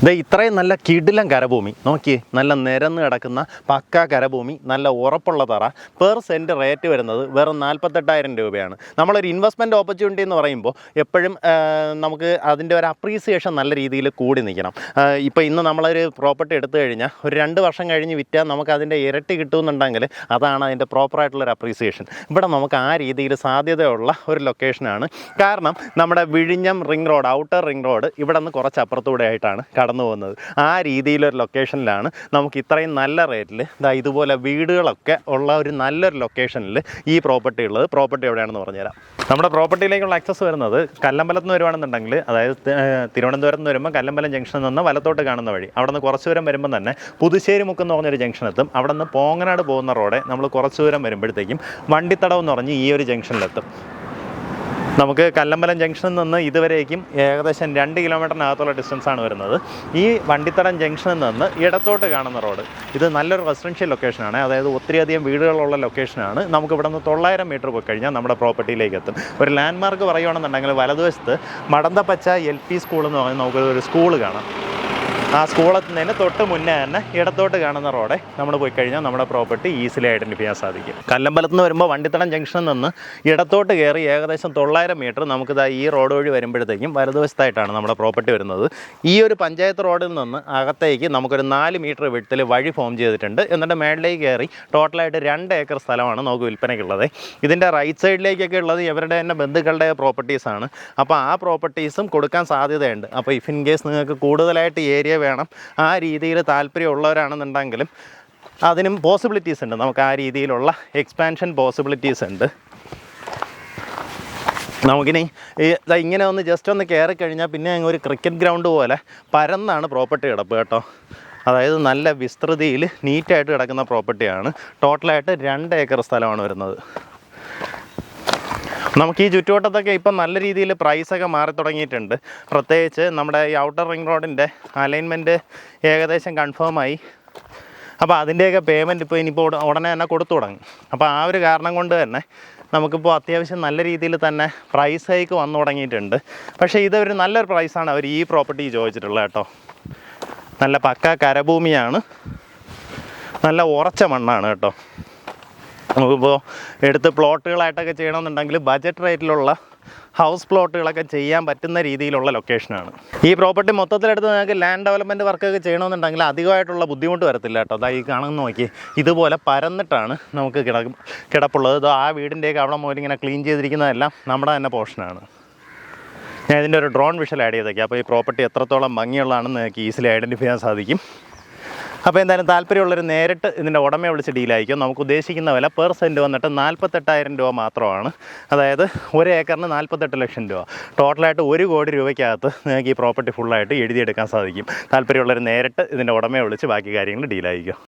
ദേ ഇത്രയും നല്ല കിടിലം കരഭൂമി. നോക്കിയേ നല്ല നിരന്ന് കിടക്കുന്ന പക്ക കരഭൂമി നല്ല ഉറപ്പുള്ള തറ. പെർ സെന്റ് റേറ്റ് വരുന്നത് വെറും നാൽപ്പത്തെട്ടായിരം രൂപയാണ്. നമ്മളൊരു ഇൻവെസ്റ്റ്മെന്റ് ഓപ്പർച്യൂണിറ്റി എന്ന് പറയുമ്പോൾ എപ്പോഴും നമുക്ക് അതിന്റെ ഒരു അപ്രീസിയേഷൻ നല്ല രീതിയിൽ കൂടി നിൽക്കണം. ഇപ്പോൾ ഇന്ന് നമ്മളൊരു പ്രോപ്പർട്ടി എടുത്തു കഴിഞ്ഞാൽ ഒരു രണ്ട് വർഷം കഴിഞ്ഞ് വിറ്റാൽ നമുക്ക് അതിന്റെ ഇരട്ടി കിട്ടുമെന്നുണ്ടെങ്കിൽ അതാണ് അതിന്റെ പ്രോപ്പറായിട്ടുള്ളൊരു അപ്രീസിയേഷൻ ഇവിടെ നമുക്ക് ആ രീതിയിൽ സാധ്യതയുള്ള ഒരു ലൊക്കേഷനാണ് കാരണം നമ്മുടെ വിഴിഞ്ഞം ring road outer ring road ഇവിടെ നിന്ന് കുറച്ച് അപ്പുറത്തൂടെ ആയിട്ടാണ് കടന്നു പോകുന്നത്. ആ രീതിയിലൊരു ലൊക്കേഷനിലാണ് നമുക്ക് ഇത്രയും നല്ല റേറ്റിൽ ഇതാ ഇതുപോലെ വീടുകളൊക്കെ ഉള്ള ഒരു നല്ലൊരു ലൊക്കേഷനിൽ ഈ പ്രോപ്പർട്ടി ഉള്ളത്. പ്രോപ്പർട്ടി എവിടെയാണെന്ന് പറഞ്ഞുതരാം. നമ്മുടെ പ്രോപ്പർട്ടിയിലേക്കുള്ള ആക്സസ് വരുന്നത് കല്ലമ്പലത്ത് നിന്ന് വരുവാണെന്നുണ്ടെങ്കിൽ അതായത് തിരുവനന്തപുരത്ത് നിന്ന് വരുമ്പോൾ കല്ലമ്പലം ജംഗ്ഷനിൽ നിന്ന് വലത്തോട്ട് കാണുന്ന വഴി. അവിടെ നിന്ന് കുറച്ച് ദൂരം വരുമ്പോൾ തന്നെ പുതുശ്ശേരി മുക്ക് എന്ന് പറഞ്ഞൊരു ജംഗ്ഷൻ എത്തും. അവിടെ നിന്ന് പോങ്ങനാട് പോകുന്ന റോഡ് നമ്മൾ കുറച്ച് ദൂരം വരുമ്പോഴത്തേക്കും വണ്ടിത്തടവെന്ന് പറഞ്ഞ് ഈ ഒരു ജംഗ്ഷനിലെത്തും നമുക്ക് കല്ലമ്പലം ജംഗ്ഷനിൽ നിന്ന് ഇതുവരേക്കും ഏകദേശം രണ്ട് കിലോമീറ്ററിനകത്തുള്ള ഡിസ്റ്റൻസ് ആണ് വരുന്നത്. ഈ വണ്ടിത്തടം ജംഗ്ഷനിൽ നിന്ന് ഇടത്തോട്ട് കാണുന്ന റോഡ് ഇത് നല്ലൊരു റെസിഡൻഷ്യൽ ലൊക്കേഷനാണ് അതായത് ഒത്തിരിയധികം വീടുകളുള്ള ലൊക്കേഷനാണ് നമുക്ക് ഇവിടെ നിന്ന് തൊള്ളായിരം മീറ്റർ പോയി കഴിഞ്ഞാൽ നമ്മുടെ പ്രോപ്പർട്ടിയിലേക്ക് എത്തും. ഒരു ലാൻഡ്മാർക്ക് പറയുകയാണെന്നുണ്ടെങ്കിൽ വലതുവശത്ത് മടന്തപ്പച്ച എൽ പി സ്കൂൾ എന്ന് പറയുന്ന നമുക്കൊരു സ്കൂൾ കാണാം. ആ സ്കൂളെത്തുന്നതിന് തൊട്ട് മുന്നേ തന്നെ ഇടത്തോട്ട് കാണുന്ന റോഡെ നമ്മൾ പോയി കഴിഞ്ഞാൽ നമ്മുടെ പ്രോപ്പർട്ടി ഈസിലി ഐഡന്റിഫൈ ചെയ്യാൻ സാധിക്കും. കല്ലമ്പലത്ത് നിന്ന് വരുമ്പോൾ വണ്ടിത്തടം ജംഗ്ഷനിൽ നിന്ന് ഇടത്തോട്ട് കയറി ഏകദേശം തൊള്ളായിരം മീറ്റർ നമുക്കിതാ ഈ റോഡ് വഴി വരുമ്പോഴത്തേക്കും വലതുവശത്തായിട്ടാണ് നമ്മുടെ പ്രോപ്പർട്ടി വരുന്നത്. ഈ ഒരു പഞ്ചായത്ത് റോഡിൽ നിന്ന് അകത്തേക്ക് നമുക്കൊരു നാല് മീറ്റർ വിട്ടിൽ വഴി ഫോം ചെയ്തിട്ടുണ്ട്. എന്നിട്ട് മേളിലേക്ക് കയറി ടോട്ടലായിട്ട് രണ്ട് ഏക്കർ സ്ഥലമാണ് നമുക്ക് വിൽപ്പനയ്ക്കുള്ളത്. ഇതിന്റെ റൈറ്റ് സൈഡിലേക്കൊക്കെ ഉള്ളത് ഇവരുടെ തന്നെ ബന്ധുക്കളുടെ പ്രോപ്പർട്ടീസാണ്. അപ്പോൾ ആ പ്രോപ്പർട്ടീസും കൊടുക്കാൻ സാധ്യതയുണ്ട്. അപ്പോൾ ഇഫ് ഇൻ കേസ് നിങ്ങൾക്ക് കൂടുതലായിട്ട് ഏരിയ വേണം. ആ രീതിയിൽ താല്പര്യമുള്ളവരാണെന്നുണ്ടെങ്കിലും അതിനും പോസിബിലിറ്റീസ് ഉണ്ട്. നമുക്ക് ആ രീതിയിലുള്ള എക്സ്പാൻഷൻ പോസിബിലിറ്റീസ് ഉണ്ട്. നമുക്കിനി ഈ ഇങ്ങനെ ഒന്ന് ജസ്റ്റ് ഒന്ന് കയറി കഴിഞ്ഞാൽ പിന്നെ ഒരു ക്രിക്കറ്റ് ഗ്രൗണ്ട് പോലെ പരന്നാണ് പ്രോപ്പർട്ടി കിടപ്പ് കേട്ടോ. അതായത് നല്ല വിസ്തൃതിയിൽ നീറ്റായിട്ട് കിടക്കുന്ന പ്രോപ്പർട്ടിയാണ് ടോട്ടലായിട്ട് രണ്ട് ഏക്കർ സ്ഥലമാണ് വരുന്നത്. നമുക്ക് ഈ ചുറ്റുവട്ടത്തൊക്കെ ഇപ്പം നല്ല രീതിയിൽ പ്രൈസൊക്കെ മാറി തുടങ്ങിയിട്ടുണ്ട്. പ്രത്യേകിച്ച് നമ്മുടെ ഈ ഔട്ടർ റിംഗ് റോഡിന്റെ അലൈൻമെന്റ് ഏകദേശം കൺഫേമായി അപ്പോൾ അതിന്റെയൊക്കെ പേയ്മെന്റ് ഇപ്പോൾ ഇനിയിപ്പോൾ ഉടനെ തന്നെ കൊടുത്തു തുടങ്ങും. അപ്പോൾ ആ ഒരു കാരണം കൊണ്ട് തന്നെ നമുക്കിപ്പോൾ അത്യാവശ്യം നല്ല രീതിയിൽ തന്നെ പ്രൈസ് ഹൈക്ക് വന്നു തുടങ്ങിയിട്ടുണ്ട്. പക്ഷേ ഇതൊരു നല്ലൊരു പ്രൈസാണ് അവർ ഈ പ്രോപ്പർട്ടി ചോദിച്ചിട്ടുള്ളത് കേട്ടോ. നല്ല പക്ക കരഭൂമിയാണ്. നല്ല ഉറച്ച മണ്ണാണ് കേട്ടോ. നമുക്കിപ്പോൾ എടുത്ത് പ്ലോട്ടുകളായിട്ടൊക്കെ ചെയ്യണമെന്നുണ്ടെങ്കിൽ ബജറ്റ് റേറ്റിലുള്ള ഹൗസ് പ്ലോട്ടുകളൊക്കെ ചെയ്യാൻ പറ്റുന്ന രീതിയിലുള്ള ലൊക്കേഷനാണ് ഈ പ്രോപ്പർട്ടി മൊത്തത്തിലെടുത്ത് നിങ്ങൾക്ക് ലാൻഡ് ഡെവലപ്മെന്റ് വർക്കൊക്കെ ചെയ്യണമെന്നുണ്ടെങ്കിൽ അധികമായിട്ടുള്ള ബുദ്ധിമുട്ട് വരത്തില്ല കേട്ടോ. അതാ ഈ കാണുന്ന നോക്കി. ഇതുപോലെ പരന്നിട്ടാണ് നമുക്ക് കിട കിടപ്പുള്ളത്. ഇത് ആ വീടിന്റെയൊക്കെ അവിടെ മുതൽ ഇങ്ങനെ ക്ലീൻ ചെയ്തിരിക്കുന്നതെല്ലാം നമ്മുടെ തന്നെ പോർഷനാണ് ഞാൻ ഇതിന്റെ ഒരു ഡ്രോൺ വിഷൽ ആഡ് ചെയ്തേക്കാം. അപ്പോൾ ഈ പ്രോപ്പർട്ടി എത്രത്തോളം ഭംഗിയുള്ളതാണെന്ന് നിങ്ങൾക്ക് ഈസിലി ഐഡന്റിഫൈ ചെയ്യാൻ സാധിക്കും. അപ്പോൾ എന്തായാലും താല്പര്യമുള്ളവർ നേരിട്ട് ഇതിന്റെ ഉടമയെ വിളിച്ച് ഡീലായിരിക്കും നമുക്ക് ഉദ്ദേശിക്കുന്ന വില പെർ സെന്റ് വന്നിട്ട് നാൽപ്പത്തെട്ടായിരം രൂപ മാത്രമാണ്. അതായത് ഒരു ഏക്കറിന് നാൽപ്പത്തെട്ട് ലക്ഷം രൂപ. ടോട്ടലായിട്ട് ഒരു കോടി രൂപയ്ക്കകത്ത് നിങ്ങൾക്ക് ഈ പ്രോപ്പർട്ടി ഫുള്ളായിട്ട് എഴുതിയെടുക്കാൻ സാധിക്കും. താല്പര്യമുള്ളവർ നേരിട്ട് ഇതിന്റെ ഉടമയെ വിളിച്ച് ബാക്കി കാര്യങ്ങൾ ഡീലായിരിക്കും